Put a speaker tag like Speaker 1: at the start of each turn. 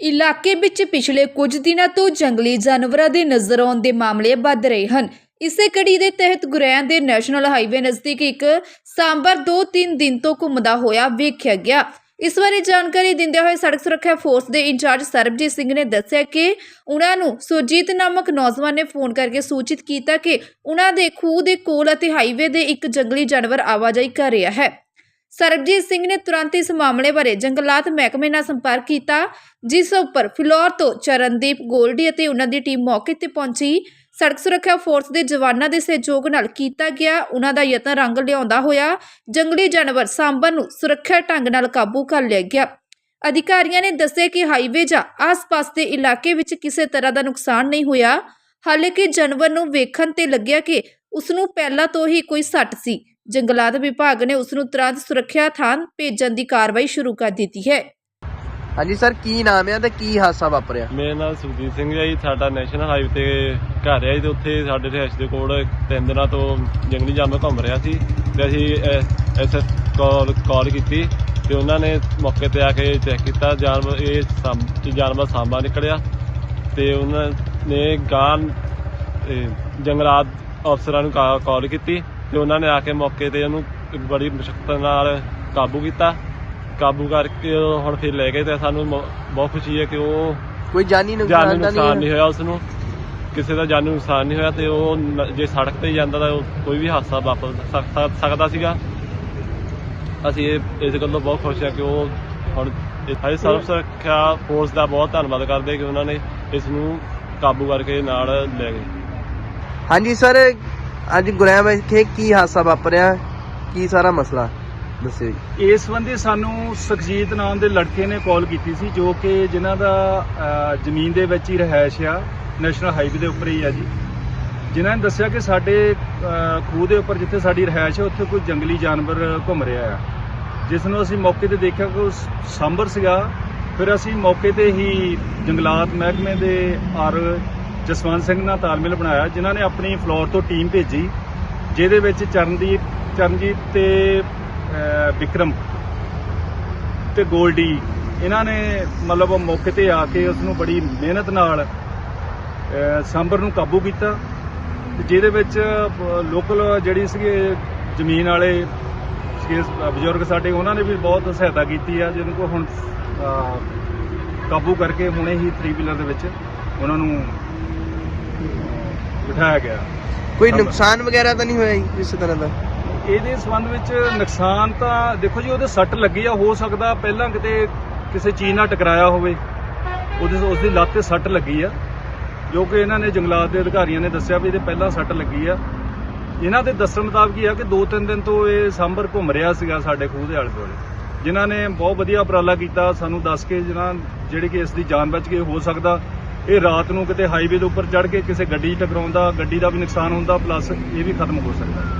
Speaker 1: ਇਲਾਕੇ ਵਿੱਚ ਪਿਛਲੇ ਕੁਝ ਦਿਨਾਂ ਤੋਂ ਜੰਗਲੀ ਜਾਨਵਰਾਂ ਦੇ ਨਜ਼ਰ ਆਉਣ ਦੇ ਮਾਮਲੇ ਵੱਧ ਰਹੇ ਹਨ। ਇਸੇ ਕੜੀ ਦੇ ਤਹਿਤ ਗੁਰੈਆਂ ਦੇ ਨੈਸ਼ਨਲ ਹਾਈਵੇ ਨਜ਼ਦੀਕ ਇੱਕ ਸਾਂਬਰ 2-3 ਦਿਨ ਤੋਂ ਘੁੰਮਦਾ ਹੋਇਆ ਵੇਖਿਆ ਗਿਆ। ਇਸ ਬਾਰੇ ਜਾਣਕਾਰੀ ਦਿੰਦੇ ਹੋਏ ਸੜਕ ਸੁਰੱਖਿਆ ਫੋਰਸ ਦੇ ਇੰਚਾਰਜ ਸਰਬਜੀਤ ਸਿੰਘ ਨੇ ਦੱਸਿਆ ਕਿ ਉਹਨਾਂ ਨੂੰ ਸੁਰਜੀਤ ਨਾਮਕ ਨੌਜਵਾਨ ਨੇ ਫੋਨ ਕਰਕੇ ਸੂਚਿਤ ਕੀਤਾ ਕਿ ਉਹਨਾਂ ਦੇ ਖੂਹ ਦੇ ਕੋਲ ਅਤੇ ਹਾਈਵੇ ਦੇ ਇੱਕ ਜੰਗਲੀ ਜਾਨਵਰ ਆਵਾਜਾਈ ਕਰ ਰਿਹਾ ਹੈ। ਸਰਬਜੀਤ ਸਿੰਘ ਨੇ ਤੁਰੰਤ ਇਸ ਮਾਮਲੇ ਬਾਰੇ ਜੰਗਲਾਤ ਮਹਿਕਮੇ ਨਾਲ ਸੰਪਰਕ ਕੀਤਾ, ਜਿਸ ਉੱਪਰ ਫਿਲੌਰ ਤੋਂ ਚਰਨਦੀਪ ਗੋਲਡੀ ਅਤੇ ਉਹਨਾਂ ਦੀ ਟੀਮ ਮੌਕੇ ਤੇ ਪਹੁੰਚੀ। ਸੜਕ ਸੁਰੱਖਿਆ ਫੋਰਸ ਦੇ ਜਵਾਨਾਂ ਦੇ ਸਹਿਯੋਗ ਨਾਲ ਕੀਤਾ ਗਿਆ, ਉਹਨਾਂ ਦਾ ਯਤਨ ਰੰਗ ਲਿਆਉਂਦਾ ਹੋਇਆ, ਜੰਗਲੀ ਜਾਨਵਰ ਸਾਂਬਰ ਨੂੰ ਸੁਰੱਖਿਆ ਢੰਗ ਨਾਲ ਕਾਬੂ ਕਰ ਲਿਆ ਗਿਆ। ਅਧਿਕਾਰੀਆਂ ਨੇ ਦੱਸਿਆ ਕਿ ਹਾਈਵੇ ਜਾਂ ਆਸ-ਪਾਸ ਦੇ ਇਲਾਕੇ ਵਿੱਚ ਕਿਸੇ ਤਰ੍ਹਾਂ ਦਾ ਨੁਕਸਾਨ ਨਹੀਂ ਹੋਇਆ। ਹਾਲਾਂਕਿ ਜਾਨਵਰ ਨੂੰ ਵੇਖਣ ਤੇ ਲੱਗਿਆ ਕਿ ਉਸ ਨੂੰ ਪਹਿਲਾਂ ਤੋਂ ਹੀ ਕੋਈ ਸੱਟ ਸੀ। ਜੰਗਲਾਤ ਵਿਭਾਗ ਨੇ ਉਸ ਨੂੰ ਤੁਰੰਤ ਸੁਰੱਖਿਆ ਥਾਂ ਭੇਜਣ ਦੀ ਕਾਰਵਾਈ ਸ਼ੁਰੂ ਕਰ ਦਿੱਤੀ ਹੈ।
Speaker 2: ਹਾਂਜੀ ਸਰ ਕੀ ਨਾਮ ਹੈ ਤੇ ਕੀ ਹਾਦਸਾ ਵਾਪਰਿਆ?
Speaker 3: ਮੇਰਾ ਨਾਮ ਸੁਖਜੀਤ ਸਿੰਘ ਹੈ ਜੀ ਸਾਡਾ ਨੈਸ਼ਨਲ ਹਾਈਵੇ ਤੇ ਘਰ ਹੈ ਜੀ ਤੇ ਉੱਥੇ ਸਾਡੇ ਰਿਹਾਇਸ਼ ਦੇ ਕੋਲ ਤਿੰਨ ਦਿਨਾਂ ਤੋਂ ਜੰਗਲੀ ਜਾਨਵਰ ਘੁੰਮ ਰਿਹਾ ਸੀ ਤੇ ਅਸੀਂ ਐਸਐਸ ਕਾਲ ਕਾਲ ਕੀਤੀ ਤੇ ਉਹਨਾਂ ਨੇ ਮੌਕੇ ਤੇ ਆ ਕੇ ਚੈੱਕ ਕੀਤਾ ਜਾਨਵਰ ਇਹ ਸਾਂਭ- ਇਹ ਜਾਨਵਰ ਸਾਂਭਾ ਨਿਕਲਿਆ ਤੇ ਉਹਨਾਂ ਨੇ ਗਾਂ ਜੰਗਲਾਤ ਅਫਸਰਾਂ ਨੂੰ ਕਾਲ ਕੀਤੀ ਤੇ ਉਹਨਾਂ ਨੇ ਆ ਕੇ ਮੌਕੇ ਤੇ ਉਹਨੂੰ ਬੜੀ ਮੁਸ਼ਕਲ ਨਾਲ ਕਾਬੂ ਕੀਤਾ। ਕਾਬੂ ਕਰਕੇ ਉਹ ਹੁਣ ਫਿਰ ਲੈ ਗਏ ਤੇ ਸਾਨੂੰ ਮ- ਬਹੁਤ ਖੁਸ਼ੀ ਹੈ ਕਿ ਉਹ
Speaker 2: ਕੋਈ ਜਾਨੀ
Speaker 3: ਜਾਨੀ
Speaker 2: ਨੁਕਸਾਨ ਤਾਂ
Speaker 3: ਨੁਕਸਾਨ
Speaker 2: ਨਹੀਂ
Speaker 3: ਨਹੀਂ ਹੋਇਆ ਉਸ ਨੂੰ ਕਿਸੇ ਦਾ ਜਾਨੀ ਨੁਕਸਾਨ ਨਹੀਂ ਹੋਇਆ ਤੇ ਉਹ ਨ- ਜੇ ਸੜਕ ਤੇ ਜਾਂਦਾ ਤਾਂ ਉਹ ਕੋਈ ਵੀ ਹਾਦਸਾ ਵਾਪਰ ਸਕ- ਸਕ- ਸਕਦਾ ਸੀਗਾ। ਅਸੀਂ ਇਹ ਇਸ ਗੱਲੋਂ ਬਹੁਤ ਖੁਸ਼ ਹਾਂ ਕਿ ਉਹ ਹੁਣ ਸਾਡੀ ਸਰਵ ਸੁਰੱਖਿਆ ਫੋਰਸ ਦਾ ਬਹੁਤ ਧੰਨਵਾਦ ਕਰਦੇ ਕਿ ਉਹਨਾਂ ਨੇ ਇਸ ਨੂੰ ਕਾਬੂ ਕਰਕੇ ਨਾਲ ਲੈ ਗਏ।
Speaker 2: ਹਾਂਜੀ ਸਰ ਅੱਜ ਗੁਰੇਮ ਵਿਖੇ ਕੀ ਹਾਦਸਾ ਵਾਪਰਿਆ? ਕੀ ਸਾਰਾ ਮਸਲਾ? ਦੱਸਿਓ ਜੀ।
Speaker 4: ਇਸ ਸੰਬੰਧੀ ਸਾਨੂੰ ਸੁਖਜੀਤ ਨਾਮ ਦੇ ਲੜਕੇ ਨੇ ਕਾਲ ਕੀਤੀ ਸੀ, ਜੋ ਕਿ ਜਿਨ੍ਹਾਂ ਦਾ ਜ਼ਮੀਨ ਦੇ ਵਿੱਚ ਹੀ ਰਹਿائش ਆ, ਨੈਸ਼ਨਲ ਹਾਈਵੇ ਦੇ ਉੱਪਰ ਹੀ ਆ ਜੀ। ਜਿਨ੍ਹਾਂ ਨੇ ਦੱਸਿਆ ਕਿ ਸਾਡੇ ਖੂਹ ਦੇ ਉੱਪਰ ਜਿੱਥੇ ਸਾਡੀ ਰਹਿائش ਹੈ ਉੱਥੇ ਕੋਈ ਜੰਗਲੀ ਜਾਨਵਰ ਘੁੰਮ ਰਿਹਾ ਆ। ਜਿਸ ਨੂੰ ਅਸੀਂ ਮੌਕੇ ਤੇ ਦੇਖਿਆ ਕਿ ਉਹ ਸਾਂਭਰ ਸੀਗਾ, ਫਿਰ ਅਸੀਂ ਮੌਕੇ ਤੇ ਹੀ ਜੰਗਲਾਤ ਮਹਿਕਮੇ ਦੇ ਆਰ ਜਸਵੰਤ ਸਿੰਘ ਨਾਲ ਤਾਲਮੇਲ ਬਣਾਇਆ ਜਿਨ੍ਹਾਂ ਨੇ ਆਪਣੀ ਫਲੋਰ ਤੋਂ ਟੀਮ ਭੇਜੀ ਜਿਹਦੇ ਵਿੱਚ ਚਰਨਦੀਪ ਚਰਨਜੀਤ ਤੇ ਅਹ, ਵਿਕਰਮ ਤੇ ਗੋਲਡੀ। ਇਹਨਾਂ ਨੇ ਮਤਲਬ ਮੌਕੇ ਤੇ ਆ ਕੇ ਉਸ ਨੂੰ ਬੜੀ ਮਿਹਨਤ ਨਾਲ ਅਹ, ਸਾਂਬਰ ਨੂੰ ਕਾਬੂ ਕੀਤਾ ਤੇ ਜਿਹਦੇ ਵਿੱਚ ਲੋਕਲ ਜਿਹੜੀ ਸੀਗੇ ਜ਼ਮੀਨ ਵਾਲੇ ਸੀਗੇ ਬਜ਼ੁਰਗ ਸਾਡੇ ਉਹਨਾਂ ਨੇ ਵੀ ਬਹੁਤ ਸਹਾਇਤਾ ਕੀਤੀ ਆ ਜਿਹਨੂੰ ਕੋ ਹੁਣ ਕਾਬੂ ਕਰਕੇ ਹੁਣੇ ਹੀ 3 ਵੀਲਰ ਦੇ ਵਿੱਚ ਉਹਨਾਂ ਨੂੰ ਬਿਠਾਇਆ ਗਿਆ।
Speaker 2: ਕੋਈ। ਨੁਕਸਾਨ ਵਗੈਰਾ ਤਾਂ ਨਹੀਂ ਹੋਇਆ ਜੀ ਕਿਸੇ ਤਰ੍ਹਾਂ ਦਾ?
Speaker 4: ਇਹਦੇ ਸੰਬੰਧ ਵਿੱਚ ਨੁਕਸਾਨ ਤਾਂ ਦੇਖੋ ਜੀ ਉਹਦੇ ਸੱਟ ਲੱਗੀ ਆ ਹੋ ਸਕਦਾ ਪਹਿਲਾਂ ਕਿਤੇ ਕਿਸੇ ਚੀਜ਼ ਨਾਲ ਟਕਰਾਇਆ ਹੋਵੇ। ਉਹਦੇ ਉਸ ਦੀ ਲੱਤ ਤੇ ਸੱਟ ਲੱਗੀ ਆ। ਜੋ ਕਿ ਇਹਨਾਂ ਨੇ ਜੰਗਲਾਤ ਦੇ ਅਧਿਕਾਰੀਆਂ ਨੇ ਦੱਸਿਆ ਵੀ ਇਹਦੇ ਪਹਿਲਾਂ ਸੱਟ ਲੱਗੀ ਆ। ਇਹਨਾਂ ਦੇ ਦੱਸਣ ਮੁਤਾਬਕ ਹੀ ਆ ਕਿ 2-3 ਦਿਨ ਤੋਂ ਇਹ ਸਾਂਭਰ ਘੁੰਮ ਰਿਹਾ ਸੀਗਾ ਸਾਡੇ ਖੂਹ ਦੇ ਆਲੇ ਦੁਆਲੇ। ਜਿਨ੍ਹਾਂ ਨੇ ਬਹੁਤ ਵਧੀਆ ਉਪਰਾਲਾ ਕੀਤਾ ਸਾਨੂੰ ਦੱਸ ਕੇ ਜਿਨ੍ਹਾਂ ਜਿਹੜੇ ਕਿ ਇਸ ਦੀ ਜਾਨ ਬਚ ਕੇ ਹੋ ਸਕਦਾ ਇਹ ਰਾਤ ਨੂੰ ਕਿਤੇ ਹਾਈਵੇ ਦੇ ਉੱਪਰ ਚੜ੍ਹ ਕੇ ਕਿਸੇ ਗੱਡੀ 'ਚ ਟਕਰਾਉਂਦਾ, ਗੱਡੀ ਦਾ ਵੀ ਨੁਕਸਾਨ ਹੁੰਦਾ ਪਲੱਸ ਇਹ ਵੀ ਖਤਮ ਹੋ ਸਕਦਾ।